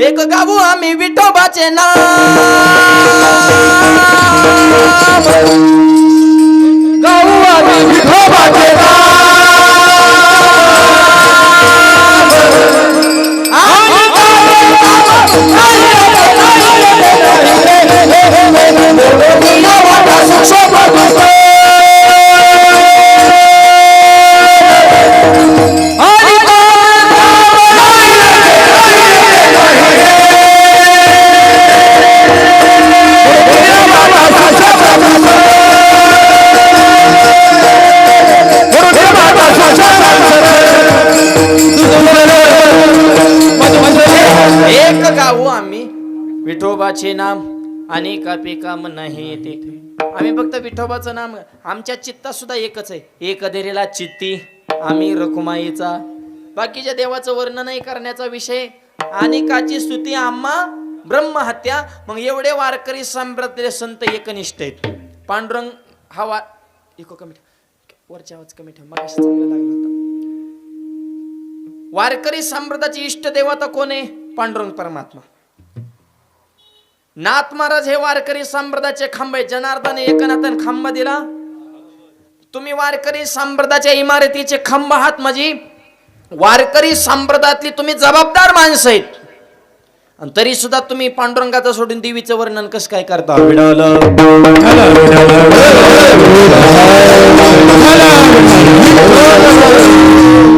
एक गाऊ आम्ही विठोबाचे नाम गाऊ आम्ही विठोबाचे एक विठोबाचे नाम आणि काम नाही येते आम्ही फक्त विठोबाचं नाम आमच्या चित्ता सुद्धा एकच आहे. एक अधेरेला चित्ती आम्ही रखुमाईचा. बाकीच्या देवाचं वर्णनही करण्याचा विषय. आणि काची स्तुती आम्हा ब्रह्महत्या. मग एवढे वारकरी संप्रदाय संत एकनिष्ठ आहेत. पांडुरंग हा वार इको कमी वरच्या आवाज कमी ठेव. मग चांगला लागला होता. वारकरी संप्रदायाची इष्ट देवता कोण आहे? पांडुरंग परमात्मा. नाथ महाराज हे वारकरी संप्रदायाचे खांब आहे जनार्दन एकनाथन खांब दिला. तुम्ही वारकरी संप्रदायाच्या इमारतीचे खांब आहात म्हणजे वारकरी संप्रदायातली तुम्ही जबाबदार माणसं आहेत. आणि तरी सुद्धा तुम्ही पांडुरंगाचं सोडून देवीचं वर्णन कसं काय करता?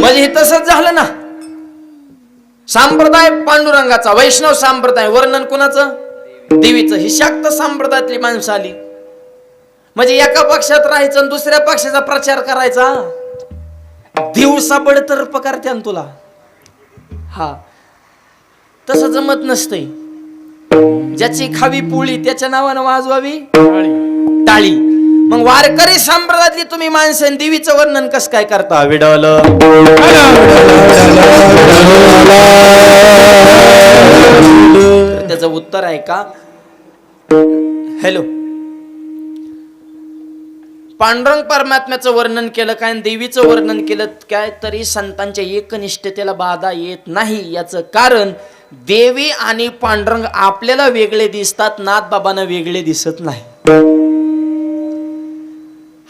म्हणजे हे तसंच झालं ना. संप्रदाय पांडुरंगाचा वैष्णव संप्रदाय वर्णन कुणाचं? देवीचं ही शाक्त संप्रदायातली माणसं आली. म्हणजे एका पक्षात राहायचं आणि दुसऱ्या पक्षाचा प्रचार करायचा. दिवसा तर पकारते तुला. हा. तसं जमत नसतंय. ज्याची खावी पोळी त्याच्या नावानं वाजवावी. टाळी. मग वारकरी संप्रदायातली तुम्ही माणसं देवीचं वर्णन कसं काय करता? विडवलं उत्तर आहे का? हॅलो पांडुरंग परमात्म्याचं वर्णन केलं काय देवीचं वर्णन केलं काय? तरी संतांच्या एकनिष्ठतेला बाधा येत नाही. याचं कारण देवी आणि पांडुरंग आपल्याला वेगळे दिसतात नाथ बाबांना वेगळे दिसत नाही.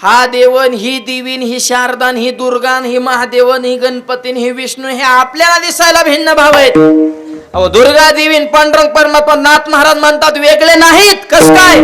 हा देवन ही देवीन ही शारदान ही दुर्गान ही महादेवन ही गणपतीन ही विष्णू हे आपल्याला दिसायला भिन्न भाव आहेत. अहो दुर्गा देवी पांडुरंग परमात्मा नाथ महाराज म्हणतात वेगळे नाहीत. कस काय?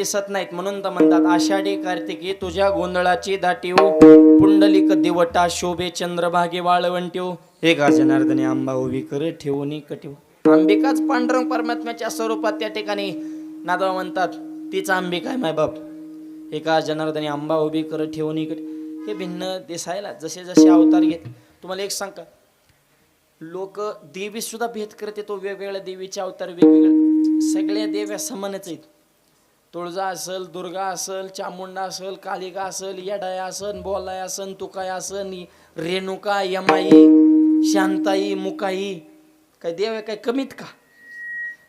दिसत नाहीत. म्हणून तर म्हणतात आषाढी कार्तिकी तुझ्या गोंधळाची दाटीव. पुंडलिक दिवटा शोभे चंद्रभागे वाळवंटीव. हे का जनार्दने आंबा उभी कर ठेवून कठीव अंबिकाच पांडुरंग परमात्म्याच्या स्वरूपात त्या ठिकाणी नाथबाबा म्हणतात तीच अंबिका आहे माय बाप. एका जनार्दने आंबा उभी कर ठेवून कट हे भिन्न दिसायला जसे जसे अवतार घेत. तुम्हाला एक सांग लोक देवी सुद्धा भेद करते तो वेगवेगळ्या देवीचे अवतार वेगवेगळे. सगळ्या देव्या समानच आहेत. तुळजा असल दुर्गा असल चामुंडा असल कालिका असल येडाय असन बोलाय असन तुकाय असन रेणुका यमाई शांताई मुकाई काय देव आहे काय कमीत का?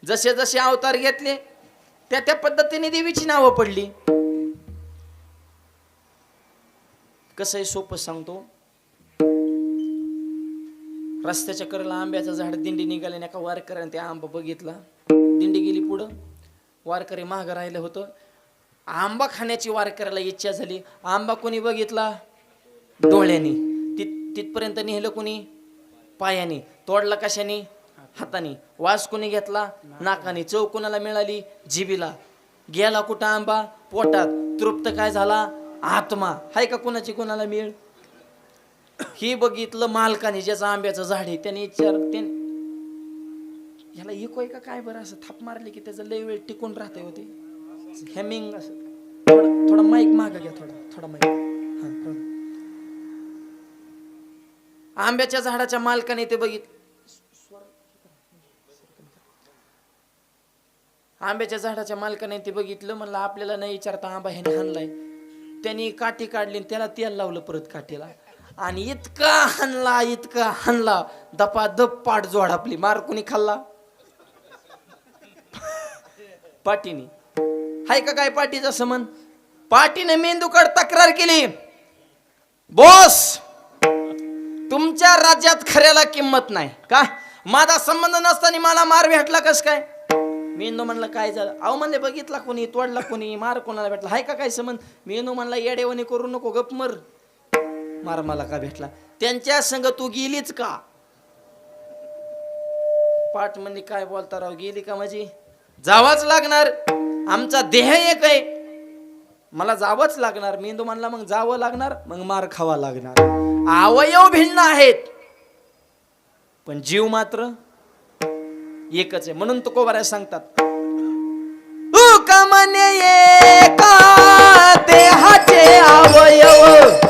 जसे जसे अवतार घेतले त्या त्या पद्धतीने देवीची नावं पडली. कसं आहे सोपं सांगतो? रस्त्याच्या कडेला आंब्याचं झाड दिंडी निघाले एका वारकऱ्याने त्या आंबा बघितला. दिंडी गेली पुढं. वारकरी महाग राहिलं होतं. आंबा खाण्याची वारकऱ्याला इच्छा झाली. आंबा कोणी बघितला? डोळ्यानी. तित तिथपर्यंत नेलं कोणी? पायाने. तोडला कशाने? हाताने. वास कोणी घेतला? नाकाने. चव कोणाला मिळाली? जिबीला गेला कुठं आंबा? पोटात. तृप्त काय झाला? आत्मा. हाय का कोणाची कोणाला मिळ? ही बघितलं मालकाने ज्याचं आंब्याचं झाड आहे. त्याने विचार त्याने ह्याला इकोय का काय बरं? असं थाप मारली की त्याचं लय वेळ टिकून राहते होते हॅमिंग असं थोडा माईक माग घ्या थोडा थोडा माईक हा आंब्याच्या झाडाच्या मालकाने ते बघित आंब्याच्या झाडाच्या मालकाने ते बघितलं म्हणलं आपल्याला नाही विचारता आंबा ह्याने हाणलाय. त्यांनी काठी काढली आणि त्याला तेल लावलं परत काठीला. आणि इतका हाणला इतका हाणला दपा दप पाठ जोड आपली. मार कोणी खाल्ला? पाटीने. हाय का काय पाटीचा समन? पाटीने मेंदूकड तक्रार केली. बॉस तुमच्या राज्यात खऱ्याला किंमत नाही का? माझा संबंध नसताना मला मार भेटला कस काय? मेंदू म्हणलं काय झालं? अहो म्हणले बघितला कोणी तोडला कोणी मार कोणाला भेटला? हाय का काय संबंध मेंदू म्हणला येडेवणी करू नको गप मर. मार मला का भेटला? त्यांच्या संग तू गेलीच का? पाठ म्हणजे काय बोलता राव गेली का माझी? जावाच लागणार. आमचा देह एक आहे. मला जावंच लागणार. मेंदू म्हणला मग जावं लागणार मग मार खावा लागणार. अवयव भिन्न आहेत. पण जीव मात्र एकच आहे. म्हणून तुकोबाऱ्या सांगतात "उका म्हणे देहाचे अवयव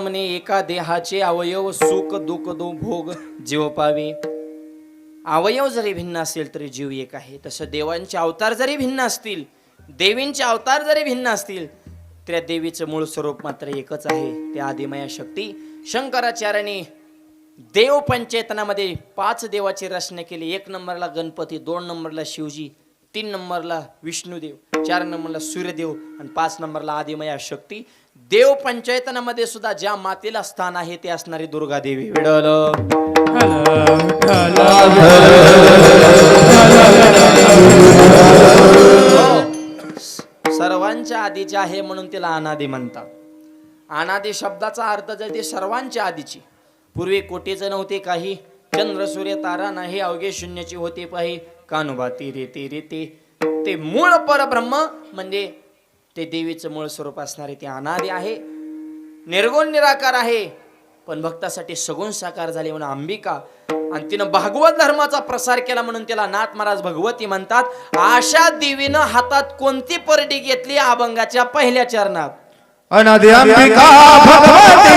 म्हणे एका देहाचे अवयव सुख दुःख दो भोग जीव पावे अवयव जरी भिन्न असेल तरी जीव एक आहे. तसं देवांचे अवतार जरी भिन्न असतील देवींचे अवतार जरी भिन्न असतील त्या देवीचं मूळ स्वरूप मात्र एकच आहे. त्या आदिमया शक्ती शंकराचार्याने देव पंचेतनामध्ये पाच देवाची रचना केली. एक नंबरला गणपती दोन नंबरला शिवजी तीन नंबरला विष्णुदेव चार नंबरला सूर्यदेव आणि पाच नंबरला आदिमया शक्ती. देव पंचायतनामध्ये सुद्धा ज्या मातेला स्थान आहे ते असणारी दुर्गा देवी विडल हो. सर्वांच्या आधीची आहे म्हणून तिला अनादी म्हणतात. अनादी शब्दाचा अर्थ जर ते सर्वांच्या आधीची. पूर्वी कोटीचं नव्हते काही चंद्र सूर्य तारा नाही अवघे शून्याची होते पाही. कानुबा तिरे तिरे ते ते मूळ परब्रह्म म्हणजे ते देवीचं मूळ स्वरूप असणारे ते अनादी आहे. निर्गुण निराकार आहे. पण भक्तासाठी सगुण साकार झाले म्हणून अंबिका आणि तिनं भागवत धर्माचा प्रसार केला म्हणून तिला नाथ महाराज भगवती म्हणतात आशा देवीनं हातात कोणती परडी घेतली अभंगाच्या पहिल्या चरणात? अनादि अंबिका भगवती.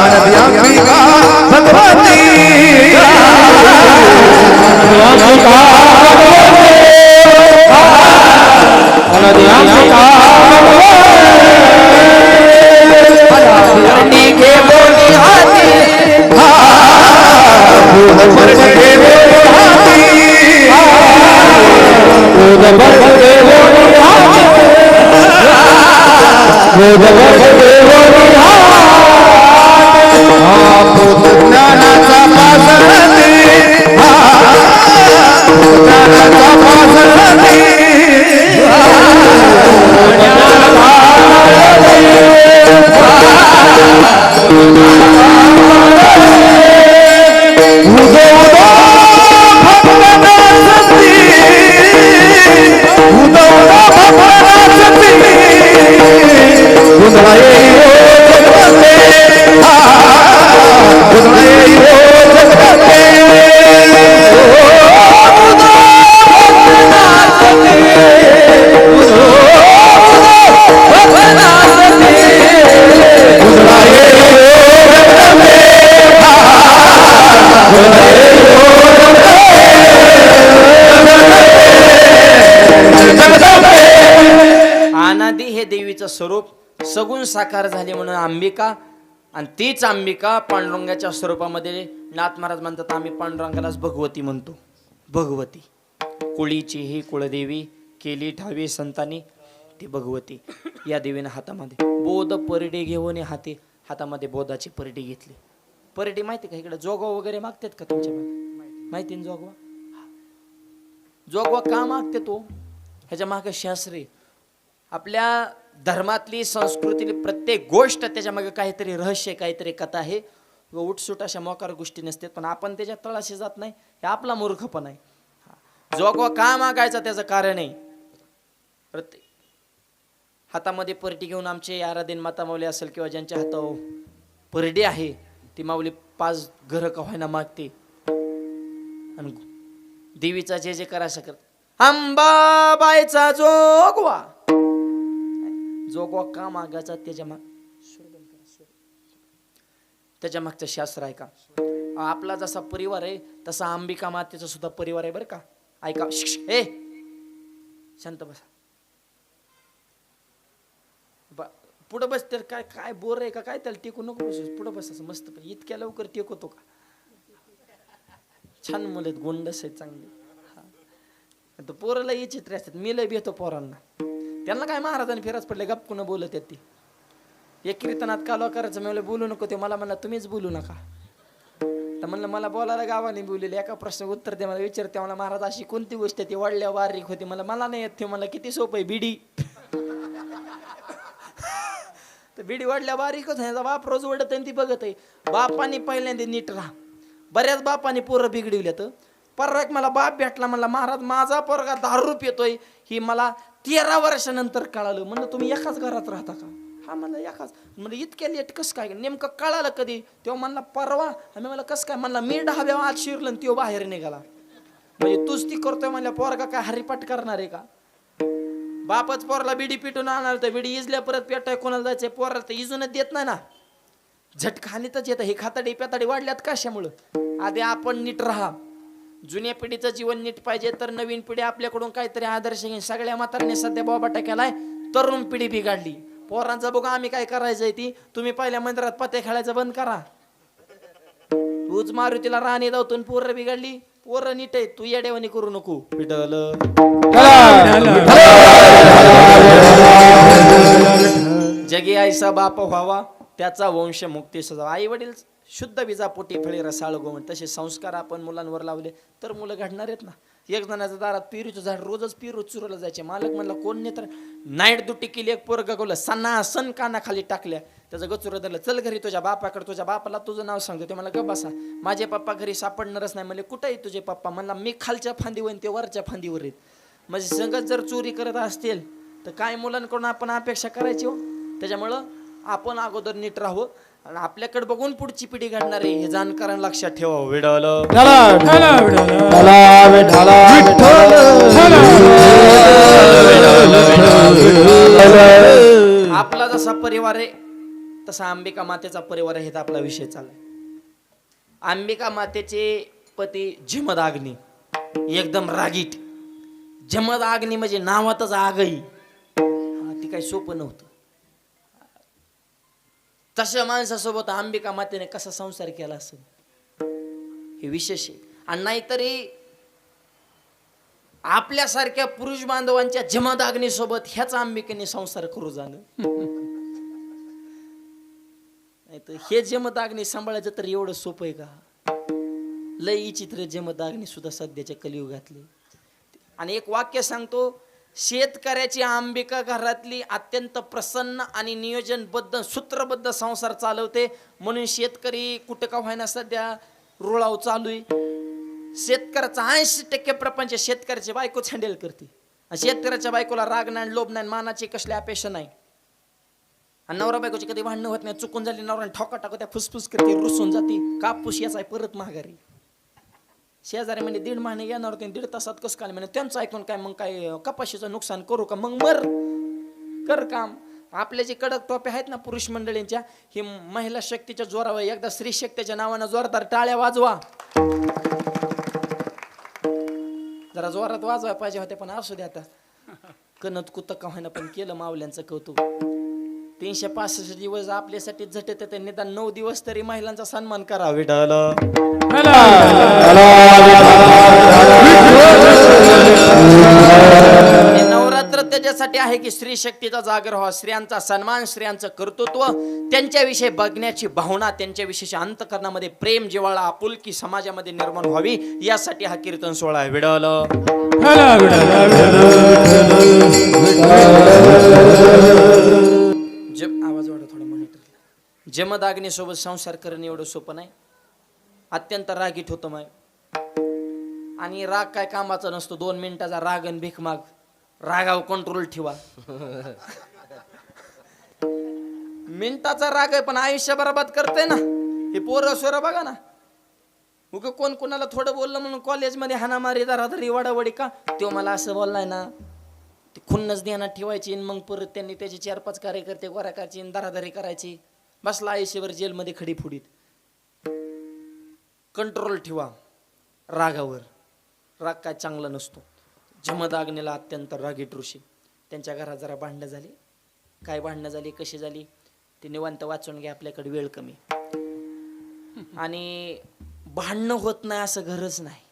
अनादि अंबिका भगवती. अंबिका घे बोली हाती देवीचं स्वरूप सगुण साकार झाले म्हणून अंबिका आणि तीच अंबिका पांडुरंगाच्या स्वरूपामध्ये नाथ महाराज म्हणतात आम्ही पांडुरंगालाच भगवती म्हणतो. भगवती. कुळीची ही कुळदेवी केली ठावी संतांनी ती भगवती या देवीनं हातामध्ये बोध परडे घेऊन हाती हातामध्ये बोधाची परडी घेतली. परडी माहिती का? इकडे जोगवा वगैरे मागतात का तुमच्या माहिती ना जोगवा? जोगवा का मागते तो? ह्याच्या मागे शास्त्री. आपल्या धर्मातली संस्कृतीतली प्रत्येक गोष्ट त्याच्यामागे काहीतरी रहस्य काहीतरी कथा आहे. व उठसूट अशा मोकार गोष्टी नसतात पण आपण त्याच्या तळाशी जात नाही हे आपला मूर्खपण आहे. जोगवा का मागायचा त्याचं कारण आहे. प्रत्येक हातामध्ये परडी घेऊन आमचे आराधीन माता माऊली असेल किंवा ज्यांच्या हातावर परडी आहे ती माऊली पाच घरं का व्हायना मागते. आणि देवीचा जे जे करा शकत बायचा जोगवा. जोगवा का मागायचा त्याच्या माग. त्याच्या मागचं शास्त्र आहे का? आपला जसा परिवार आहे तसा अंबिका मातेचा सुद्धा परिवार आहे बरं का? ऐका. ए! शांत बसा. पुढं बस तर काय काय बोर आहे का? काय त्याला टेकू नको बस. पुढं बसायचं मस्त पण इतक्या लवकर टेकवतो का? छान मुलं आहेत गोंडस आहेत चांगले. हा. पोराला ये चित्र असतात मी लय भेटतो पोरांना. त्यांना काय महाराजांनी फिराच पडले गप्पून बोलत आहेत ते. एक कीर्तनात कालवा करायचं मी म्हणलं बोलू नको ते मला म्हणलं तुम्हीच बोलू नका. तर म्हणलं मला बोलायला गावाने बोललेले एका प्रश्न उत्तर दे मला विचारते मला महाराज अशी कोणती गोष्ट आहे ती वाढल्या बारीक होती. मला मला नाही येत ते मला किती सोपं आहे बिडी. तर बिडी वाढल्या बारीकच आहे बाप रोज ओढत आहे आणि ती बघत आहे. बापाने पहिल्यांदा नीट राहा. बऱ्याच बापाने पोरं बिघडवल्यात. तर एक मला बाप भेटला म्हणला महाराज माझा पोरगा दारू पितोय ही मला तेरा वर्षानंतर कळालं. म्हणलं तुम्ही एकाच घरात राहता का? हा म्हणलं एकाच. म्हणलं इतक्या लेट कसं काय? नेमकं कळालं कधी? तेव्हा म्हणला परवा. आम्ही मला कसं काय? म्हणला मी डहाव्या आत शिरलं आणि तो बाहेर निघाला. म्हणजे तूच ती करतोय? म्हणल्या पोरगा काय हरिपाट करणार आहे का? बापच पोरला बिडी पिटून आणणार तर बिडी इजल्या परत पेटाय कोणाला जायचंय? पोराला तर इजूनच देत नाही ना. झटखानीतच येतं. हे खाताडी पेताडी वाढल्यात कशामुळं? आधी आपण नीट राहा. जुन्या पिढीचं जीवन नीट पाहिजे तर नवीन पिढी आपल्याकडून काहीतरी आदर्श घेईन सगळ्या म्हातारने सध्या बाबा केलाय. तरुण पिढी बिघडली. पोरांचा बघा आम्ही काय करायचंय ती. तुम्ही पहिल्या मंदिरात पत्ते खेळायचं बंद करा. तूच मारुतीला राणी धावतून पोरं बिघडली. पोरं नीट आहे तू येडेवानी करू नको. पिटल जगी आईसा बाप व्हावा त्याचा वंश मुक्ती सजावा आई वडील शुद्ध विजापोटी फळे रसाळ गोवण तसे संस्कार आपण मुलांवर लावले तर मुलं घडणार आहेत ना. एक जणाच्या दारात पिरूचं झाड रोजच पिरू चुरलं जायचे. मालक म्हणला कोण नाही तर नाईट दुटी केली एक पोर गवलं सना सन कानाखाली टाकल्या. त्याचं गचुरं धरलं चल घरी तुझ्या बापाकडे तुझ्या बापाला तुझं नाव सांगतो. ते मला ग बसा. माझे पप्पा घरी सापडणारच नाही. म्हणजे कुठेही आहे तुझे पप्पा? म्हणला मी खालच्या फांदीवर ते वरच्या फांदीवर येत म्हणजे संगत जर चोरी करत असतील तर काय मुलांकडून आपण अपेक्षा करायची हो? त्याच्यामुळं आपण अगोदर नीट राहू. आणि आपल्याकडे बघून पुढची पिढी घडणार आहे. हे जाणकारांना लक्षात ठेवा विडवलं आपला जसा परिवार आहे तसा अंबिका मातेचा परिवार आहे हा आपला विषय चाललाय. अंबिका मातेचे पती झिमदाग्नी एकदम रागीट. झमदाग्नी म्हणजे नावातच आगई. हा, ती काही सोपं नव्हतं. तशा माणसासोबत अंबिका मातेने कसा संसार केला असेल? हे विशेष आहे. आणि नाहीतरी आपल्यासारख्या पुरुष बांधवांच्या जमदाग्नी सोबत ह्याच अंबिकेने संसार करू जाणं. नाही तर हे जमदाग्नी सांभाळायचं तर एवढं सोपं आहे का? लय विचित्र जमदाग्नी सुद्धा सध्याच्या कलियुगातले. आणि एक वाक्य सांगतो शेतकऱ्याची आंबिका घरातली अत्यंत प्रसन्न आणि नियोजनबद्ध सूत्रबद्ध संसार चालवते. म्हणून शेतकरी कुठं का व्हायना सध्या रुळाव चालू आहे. शेतकऱ्याचा ऐंशी टक्के प्रपंच शेतकऱ्याची बायकोच हँडल करते. शेतकऱ्याच्या बायकोला राग नाही लोभ नाही मानाची कसली अपेक्षा नाही. आणि नवरा बायकोची कधी भांडणं होत नाही चुकून झाली नवरा ठोका टाकू त्या फुसफुस करते रुसून जाते कापूस याचा आहे परत महागारी शेजारी म्हणजे दीड महिने येणार होते दीड तासात कसं काय म्हणे त्यांचं ऐकून काय मग काय कपाशीचं नुकसान करू का? मग मर. कर काम. आपले जे कडक टोपे आहेत ना पुरुष मंडळींच्या ही महिला शक्तीच्या जोरावर एकदा स्त्री शक्तीच्या नावानं जोरदार टाळ्या वाजवा. जरा जोरात वाजवाय पाहिजे होते पण असू द्या आता. कनत कुत का होईना पण केलं मावल्यांचं कौतुक. तीनशे पासष्ट दिवस आपल्यासाठी झटत ते निदान नऊ दिवस तरी महिलांचा सन्मान करा विठाल नवरात्र त्याच्यासाठी आहे की स्त्री शक्तीचा जागर व्हावा. स्त्रियांचा सन्मान स्त्रियांचं कर्तृत्व त्यांच्याविषयी बघण्याची भावना त्यांच्याविषयीच्या अंतकरणामध्ये प्रेम जिवाळा आपुलकी समाजामध्ये निर्माण व्हावी. यासाठी हा कीर्तन सोहळा आहे विडल जम जमदाग्नीसोबत संसार करणं एवढं सोपं नाही. अत्यंत रागीट होतो माय आणि राग काय कामाचा नसतो. दोन मिनिटाचा राग आणि भीक माग. रागावर कंट्रोल ठेवा. मिनिटाचा राग आहे पण आयुष्य बरबाद करते ना. हे पोरं सोरं बघा ना. उग कोण कोणाला थोडं बोललं म्हणून कॉलेजमध्ये हाणामारी दारादारी वडावडी का? तो मला असं बोललाय ना ते खुन्नच ध्यानात ठेवायची आणि मग परत त्यांनी त्याचे चार पाच कार्यकर्ते गोरा करायची आणि दारादारी करायची. बसला आयुष्यभर जेलमध्ये खडी फुडीत कंट्रोल ठेवा. रागावर. राग काय चांगला नसतो. जमदाग्नेला अत्यंत रागीट ऋषी. त्यांच्या घरात जरा भांडणं झाली. काय भांडणं झाली? कशी झाली? ते निवांत वाचून घ्या आपल्याकडे वेळ कमी. आणि भांडणं होत नाही असं घरच नाही.